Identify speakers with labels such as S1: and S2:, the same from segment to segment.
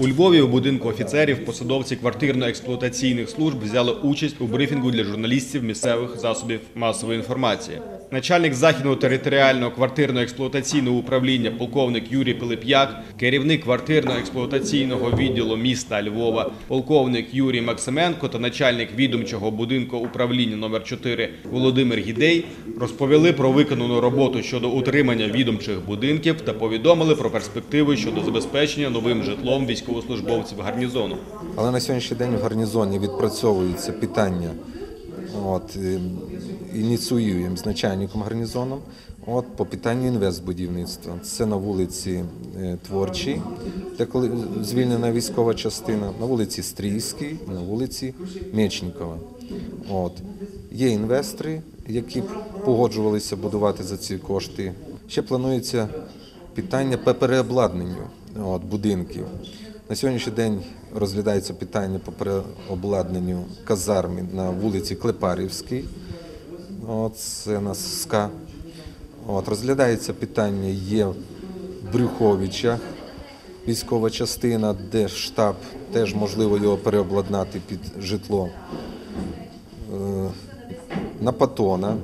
S1: У Львові у будинку офіцерів посадовці квартирно-експлуатаційних служб взяли участь у брифінгу для журналістів місцевих засобів масової інформації. Начальник західного територіального квартирно-експлуатаційного управління полковник Юрій Пилип'як, керівник квартирно-експлуатаційного відділу міста Львова, полковник Юрій Максименко та начальник відомчого будинку управління номер 4 Володимир Гідей розповіли про виконану роботу щодо утримання відомчих будинків та повідомили про перспективи щодо забезпечення новим житлом військовослужбовців гарнізону.
S2: Але на сьогоднішній день в гарнізоні відпрацьовується питання, от, е, ініціюємо з начальником гарнізону от, по питанню інвестбудівництва. Це на вулиці е, Творчій, де звільнена військова частина, на вулиці Стрійській, на вулиці Мечнікова. От. Є інвестори, які погоджувалися будувати за ці кошти. Ще планується питання по переобладнанню от, будинків. На сьогоднішній день розглядається питання по переобладнанню казарми на вулиці Клепарівській. Це на СКА. От, розглядається питання є в Брюховичах, військова частина, де штаб, теж можливо його переобладнати під житло. Е, На Патона.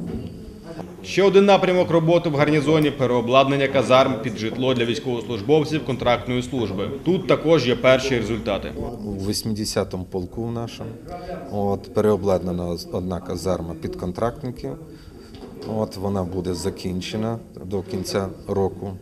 S1: Ще один напрямок роботи в гарнізоні переобладнання казарм під житло для військовослужбовців контрактної служби. Тут також є перші результати.
S2: У 80-му полку в нашому. От, переобладнана одна казарма під контрактників. От, вона буде закінчена до кінця року.